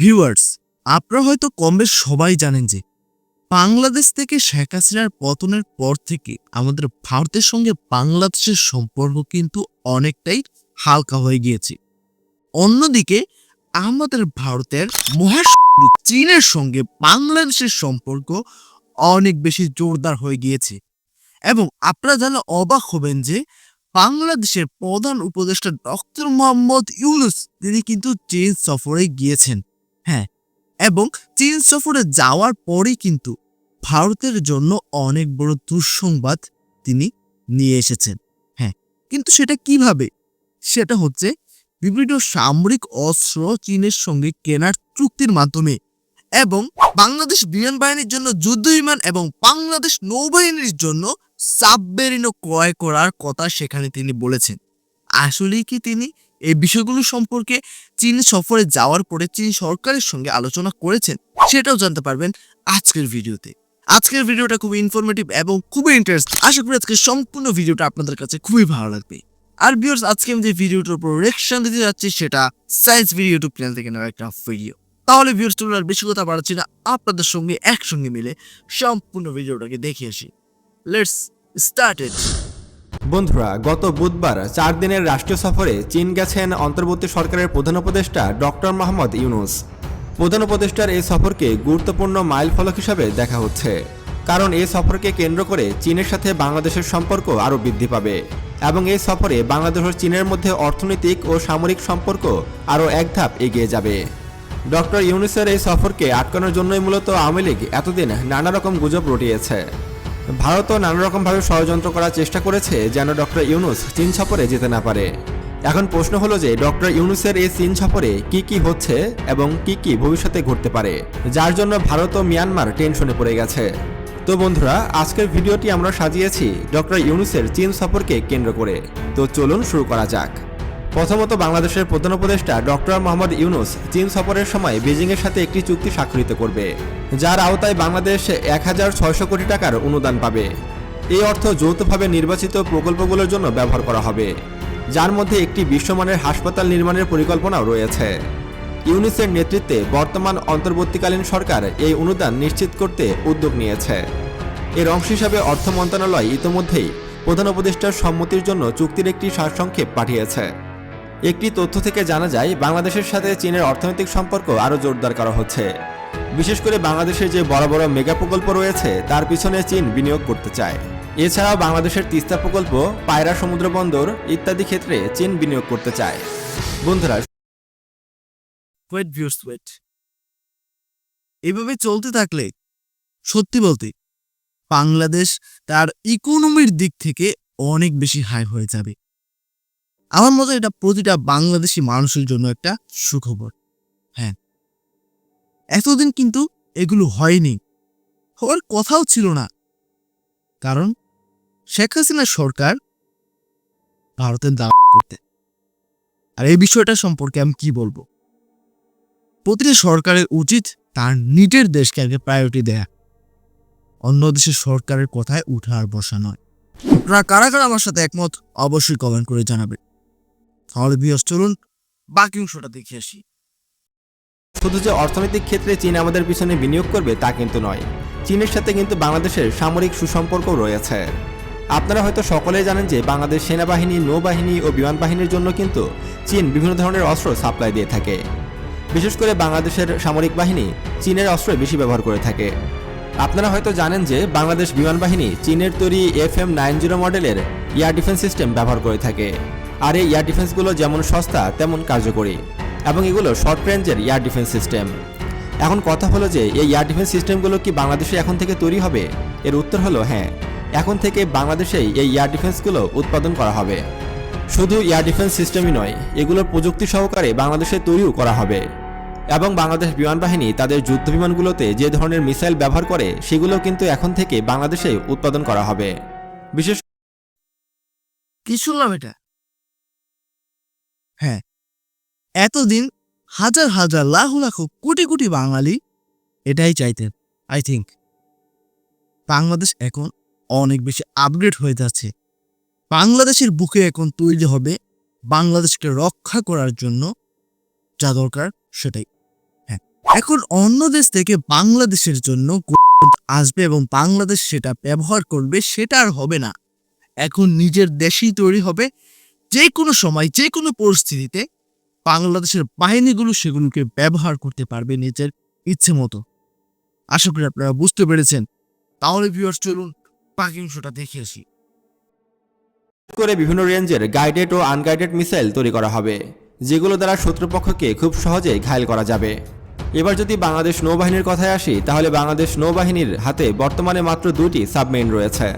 Viewers, আপনারা হয়তো কম বেশ সবাই জানেন যে বাংলাদেশ থেকে শেখ হাসিনার পতনের পর থেকে আমাদের ভারতের সঙ্গে বাংলাদেশের সম্পর্ক কিন্তু অনেকটাই হালকা হয়ে গিয়েছে। অন্যদিকে আমাদের ভারতের মহাশত্রু চীনের সঙ্গে বাংলাদেশের সম্পর্ক অনেক বেশি জোরদার হয়ে গিয়েছে এবং আপনারা জানলে অবাক হবেন যে বাংলাদেশের প্রধান উপদেষ্টা ডক্টর মোহাম্মদ ইউনুস তিনি কিন্তু চীন সফরে গিয়েছেন। হ্যাঁ এবং চীন সফরে যাওয়ার পরেই কিন্তু ভারতের জন্য অনেক বড় দুঃসংবাদ তিনি নিয়ে এসেছেন। হ্যাঁ কিন্তু সেটা কীভাবে? সেটা হচ্ছে বিভিন্ন সামরিক অস্ত্র চীনের সঙ্গে কেনার চুক্তির মাধ্যমে এবং বাংলাদেশ বিমান বাহিনীর জন্য যুদ্ধ বিমান এবং বাংলাদেশ নৌবাহিনীর জন্য সাবমেরিনও ক্রয় করার কথা সেখানে তিনি বলেছেন। আসলেই কি তিনি এই বিষয়গুলো সম্পর্কে চীন সফরে যাওয়ার পরে চীন সরকারের সঙ্গে আলোচনা করেছেন, সেটাও জানতে পারবেন আজকের ভিডিওতে। আজকের ভিডিওটা খুবই ইনফরমেটিভ এবং খুবই ইন্টারেস্ট আশা করি আজকে সম্পূর্ণ ভিডিওটা আপনাদের কাছে খুবই ভালো লাগবে। আর ভিউয়ার্স আজকে আমি যে ভিডিওটার উপর রিয়েকশন দিতে যাচ্ছি, সেটা সায়েন্স ভিডিও ইউটিউব চ্যানেল থেকে নেওয়া একটা ভিডিও তাহলে ভিউয়ার্স তোমরা আর বেশি কথা বাড়াচ্ছি না, আপনাদের সঙ্গে একসঙ্গে মিলে সম্পূর্ণ ভিডিওটাকে দেখে আসি। লেটস স্টার্ট ইট বন্ধুরা, গত বুধবার চার দিনের রাষ্ট্রীয় সফরে চীন গেছেন অন্তর্বর্তী সরকারের প্রধান উপদেষ্টা ডক্টর মোহাম্মদ ইউনুস। প্রধান উপদেষ্টার এই সফরকে গুরুত্বপূর্ণ মাইল ফলক হিসাবে দেখা হচ্ছে। কারণ এই সফরকে কেন্দ্র করে চীনের সাথে বাংলাদেশের সম্পর্ক আরও বৃদ্ধি পাবে এবং এই সফরে বাংলাদেশ ও চীনের মধ্যে অর্থনৈতিক ও সামরিক সম্পর্ক আরও এক ধাপ এগিয়ে যাবে। ডক্টর ইউনুসের এই সফরকে আটকানোর জন্যই মূলত আওয়ামী লীগ এতদিন নানা রকম গুজব রটিয়েছে। ভারতও নানা রকমভাবে ষড়যন্ত্র করার চেষ্টা করেছে যেন ডক্টর ইউনুস চীন সফরে যেতে না পারে। এখন প্রশ্ন হলো যে, ডক্টর ইউনুসের এই চীন সফরে কি কি হচ্ছে এবং কি কি ভবিষ্যতে ঘটতে পারে, যার জন্য ভারত ও মিয়ানমার টেনশনে পড়ে গেছে। তো বন্ধুরা, আজকের ভিডিওটি আমরা সাজিয়েছি ডক্টর ইউনুসের চীন সফরকে কেন্দ্র করে। তো চলুন শুরু করা যাক। প্রথমত বাংলাদেশের প্রধান উপদেষ্টা ডক্টর মোহাম্মদ ইউনুস চীন সফরের সময় বেজিংয়ের সাথে একটি চুক্তি স্বাক্ষরিত করবে, যার আওতায় বাংলাদেশ এক হাজার ছয়শো কোটি টাকার অনুদান পাবে। এই অর্থ যৌথভাবে নির্বাচিত প্রকল্পগুলোর জন্য ব্যবহার করা হবে, যার মধ্যে একটি বিশ্বমানের হাসপাতাল নির্মাণের পরিকল্পনাও রয়েছে। ইউনিসের নেতৃত্বে বর্তমান অন্তর্বর্তীকালীন সরকার এই অনুদান নিশ্চিত করতে উদ্যোগ নিয়েছে। এর অংশ হিসাবে অর্থ মন্ত্রণালয় ইতোমধ্যেই প্রধান উপদেষ্টার সম্মতির জন্য চুক্তির একটি সারসংক্ষেপ পাঠিয়েছে। একটি তথ্য থেকে জানা যায়, বাংলাদেশের সাথে চীনের অর্থনৈতিক সম্পর্ক আরও জোরদার করা হচ্ছে। বিশেষ করে বাংলাদেশের যে বড় বড় মেগা প্রকল্প রয়েছে, তার পিছনে চীন বিনিয়োগ করতে চায়। এছাড়াও বাংলাদেশের তিস্তা প্রকল্প, পায়রা সমুদ্র বন্দর ইত্যাদি ক্ষেত্রে চীন বিনিয়োগ করতে চায়। বন্ধুরা এভাবে চলতে থাকলে, সত্যি বলতে, বাংলাদেশ তার ইকোনমির দিক থেকে অনেক বেশি হাই হয়ে যাবে। আমার মতে এটা প্রতিটা বাংলাদেশি মানুষের জন্য একটা সুখবর। হ্যাঁ। এতদিন কিন্তু এগুলো হয়নি। হওয়ার কথাও ছিল না। কারণ শেখ হাসিনা সরকার ভারতের দাম করতে। আর এই বিষয়টা সম্পর্কে আমি কি বলব? প্রতিটা সরকারের উচিত তার নিজের দেশকে আগে প্রায়োরিটি দেয়া। অন্য দেশের সরকারের কথায় উঠা আর বসা নয়। আপনারা কারা কারা আমার সাথে একমত অবশ্যই কমেন্ট করে জানাবেন। তাহলে বিয়স, চলুন বাকি অংশটা দেখে আসি। শুধু যে অর্থনৈতিক ক্ষেত্রে চীন আমাদের পিছনে বিনিয়োগ করবে তা কিন্তু নয়, চীনের সাথে কিন্তু বাংলাদেশের সামরিক সুসম্পর্কও রয়েছে। আপনারা হয়তো সকলেই জানেন যে বাংলাদেশ সেনাবাহিনী, নৌবাহিনী ও বিমান বাহিনীর জন্য কিন্তু চীন বিভিন্ন ধরনের অস্ত্র সাপ্লাই দিয়ে থাকে। বিশেষ করে বাংলাদেশের সামরিক বাহিনী চীনের অস্ত্র বেশি ব্যবহার করে থাকে। আপনারা হয়তো জানেন যে বাংলাদেশ বিমান বাহিনী চীনের তৈরি এফ এম নাইন জিরো মডেলের এয়ার ডিফেন্স সিস্টেম ব্যবহার করে থাকে। আর এই এয়ার ডিফেন্সগুলো যেমন সস্তা, তেমন কার্যকরী। এবং এগুলো শর্ট রেঞ্জের এয়ার ডিফেন্স সিস্টেম এখন কথা হলো যে, এই এয়ার ডিফেন্স সিস্টেমগুলো কি বাংলাদেশে এখন থেকে তৈরি হবে? এর উত্তর হলো হ্যাঁ। এখন থেকে বাংলাদেশেই এই এয়ার ডিফেন্সগুলো উৎপাদন করা হবে। শুধু এয়ার ডিফেন্স সিস্টেমই নয়, এগুলোর প্রযুক্তি সহকারে বাংলাদেশে তৈরিও করা হবে। এবং বাংলাদেশ বিমান বাহিনী তাদের যুদ্ধ বিমানগুলোতে যে ধরনের মিসাইল ব্যবহার করে, সেগুলো কিন্তু এখন থেকে বাংলাদেশে উৎপাদন করা হবে। বিশেষ কি শুনলাম এটা? হ্যাঁ। এতদিন হাজার হাজার, লাখ লাখ, কোটি কোটি বাঙালি এটাই চাইতেন আই থিঙ্ক বাংলাদেশ এখন অনেক বেশি আপগ্রেড হয়ে যাচ্ছে। বাংলাদেশের বুকে এখন তৈরি হবে বাংলাদেশকে রক্ষা করার জন্য যা দরকার সেটাই। হ্যাঁ এখন অন্য দেশ থেকে বাংলাদেশের জন্য আসবে এবং বাংলাদেশ সেটা ব্যবহার করবে, সেটা আর হবে না। এখন নিজের দেশেই তৈরি হবে যে কোনো সময় যে কোনো পরিস্থিতিতে বাংলাদেশের বাহিনীগুলো সেগুলোকে ব্যবহার করতে পারবে নিজের ইচ্ছে মতো। আশা করি আপনারা বুঝতে পেরেছেন। তাহলে ভিউয়ার্স চলুন বাকি অংশটা দেখে আসি। করে বিভিন্ন রেঞ্জের গাইডেড ও আনগাইডেড মিসাইল তৈরি করা হবে, যেগুলো দ্বারা শত্রুপক্ষকে খুব সহজে ঘায়েল করা যাবে। এবার যদি বাংলাদেশ নৌবাহিনীর কথায় আসি, তাহলে বাংলাদেশ নৌবাহিনীর হাতে বর্তমানে মাত্র দুটি সাবমেরিন রয়েছে।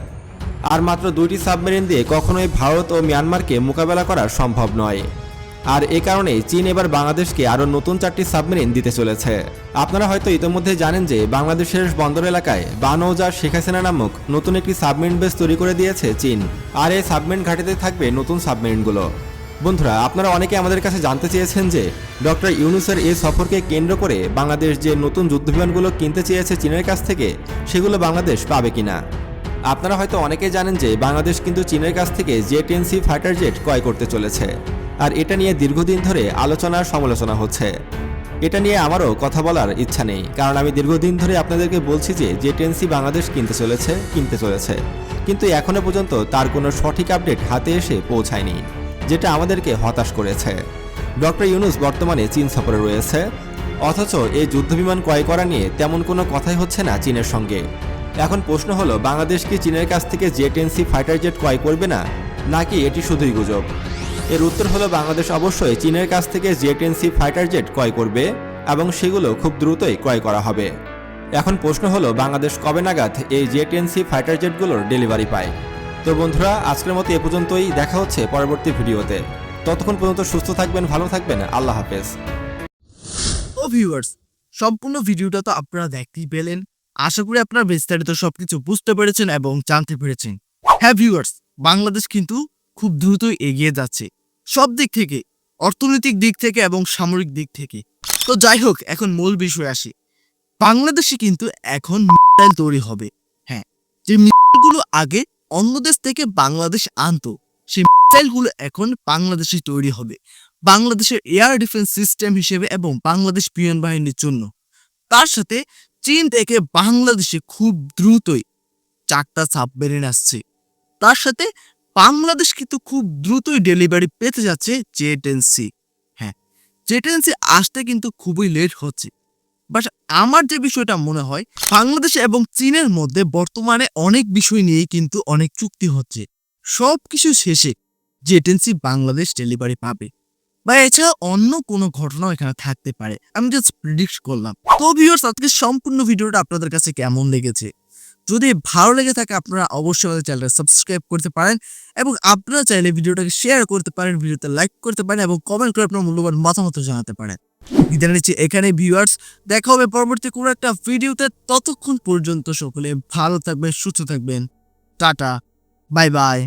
আর মাত্র দুইটি সাবমেরিন দিয়ে কখনোই ভারত ও মিয়ানমারকে মোকাবেলা করা সম্ভব নয়। আর এ কারণে চীন এবার বাংলাদেশকে আরও নতুন চারটি সাবমেরিন দিতে চলেছে। আপনারা হয়তো ইতিমধ্যে জানেন যে বাংলাদেশের বন্দর এলাকায় বানৌজা শেখ হাসিনা নামক নতুন একটি সাবমেরিন বেস তৈরি করে দিয়েছে চীন। আর এই সাবমেরিন ঘাটিতে থাকবে নতুন সাবমেরিনগুলো। বন্ধুরা, আপনারা অনেকে আমাদের কাছে জানতে চেয়েছেন যে ডক্টর ইউনুসের এই সফরকে কেন্দ্র করে বাংলাদেশ যে নতুন যুদ্ধবিমানগুলো কিনতে চেয়েছে চীনের কাছ থেকে, সেগুলো বাংলাদেশ পাবে কিনা। আপনারা হয়তো অনেকেই জানেন যে বাংলাদেশ কিন্তু চীনের কাছ থেকে জে টেন ফাইটার জেট ক্রয় করতে চলেছে। আর এটা নিয়ে দীর্ঘদিন ধরে আলোচনার সমালোচনা হচ্ছে। এটা নিয়ে আমারও কথা বলার ইচ্ছা নেই, কারণ আমি দীর্ঘদিন ধরে আপনাদেরকে বলছি যে জে টেনসি বাংলাদেশ কিনতে চলেছে কিনতে চলেছে। কিন্তু এখনও পর্যন্ত তার কোনো সঠিক আপডেট হাতে এসে পৌঁছায়নি, যেটা আমাদেরকে হতাশ করেছে। ডক্টর ইউনুস বর্তমানে চীন সফরে রয়েছে, অথচ এই যুদ্ধবিমান ক্রয় করা নিয়ে তেমন কোনো কথাই হচ্ছে না চীনের সঙ্গে। এখন প্রশ্ন হলো, বাংলাদেশ কি চীনের কাছ থেকে J ten C fighter jet ক্রয় করবে না? নাকি এটি শুধুই গুজব? এর উত্তর হলো, বাংলাদেশ অবশ্যই চীনের কাছ থেকে J ten C fighter jet ক্রয় করবে এবং সেগুলো খুব দ্রুতই ক্রয় করা হবে। এখন প্রশ্ন হলো, বাংলাদেশ কবে নাগাদ এই জে টেন সি ফাইটার জেটগুলোর ডেলিভারি পায়? তো বন্ধুরা, আজকের মতো এ পর্যন্তই। দেখা হচ্ছে পরবর্তী ভিডিওতে। ততক্ষণ পর্যন্ত সুস্থ থাকবেন, ভালো থাকবেন। আল্লাহ হাফেজ। ও ভিউয়ার্স, সম্পূর্ণ ভিডিওটা তো আপনারা দেখতেই পেলেন। আশা করি আপনারা বিস্তারিত সবকিছু বুঝতে পেরেছেন এবং জানতে পেরেছেন। হ্যাঁ ভিউয়ার্স বাংলাদেশ কিন্তু খুব দ্রুতই এগিয়ে যাচ্ছে। সব দিক থেকে, অর্থনৈতিক দিক থেকে এবং সামরিক দিক থেকে। তো যাই হোক, এখন মূল বিষয় আসি। বাংলাদেশে কিন্তু এখন মিসাইল তৈরি হবে। হ্যাঁ যে মিসাইলগুলো আগে অন্য দেশ থেকে বাংলাদেশ আনতো, সেই মিসাইলগুলো এখন বাংলাদেশে তৈরি হবে। বাংলাদেশের এয়ার ডিফেন্স সিস্টেম হিসেবে এবং বাংলাদেশ বিমান বাহিনীর জন্য। তার সাথে চীন থেকে বাংলাদেশে খুব দ্রুতই চারটা সাবমেরিন আসছে। তার সাথে বাংলাদেশ কিন্তু খুব দ্রুতই ডেলিভারি পেতে যাচ্ছে জেটেন্সি হ্যাঁ জেটেন্সি আসতে কিন্তু খুবই লেট হচ্ছে। বাট আমার যে বিষয়টা মনে হয়, বাংলাদেশ এবং চীনের মধ্যে বর্তমানে অনেক বিষয় নিয়েই কিন্তু অনেক চুক্তি হচ্ছে। সব কিছু শেষে জেটেন্সি বাংলাদেশ ডেলিভারি পাবে। বা এছাড়া অন্য কোনো ঘটনাও এখানে থাকতে পারে। আমি জাস্ট প্রিডিক্ট করলাম। তো ভিউয়ার্স আজকে সম্পূর্ণ ভিডিওটা আপনাদের কাছে কেমন লেগেছে? যদি ভালো লেগে থাকে, আপনারা অবশ্যই আমাদের চ্যানেলটা সাবস্ক্রাইব করতে পারেন এবং আপনারা চাইলে ভিডিওটাকে শেয়ার করতে পারেন, ভিডিওতে লাইক করতে পারেন এবং কমেন্ট করে আপনার মূল্যবান মতামত জানাতে পারেন। বিদায় নিচ্ছি এখানে ভিউয়ার্স দেখা হবে পরবর্তী কোনো একটা ভিডিওতে ততক্ষণ পর্যন্ত সকলে ভালো থাকবেন, সুস্থ থাকবেন। টাটা। Bye bye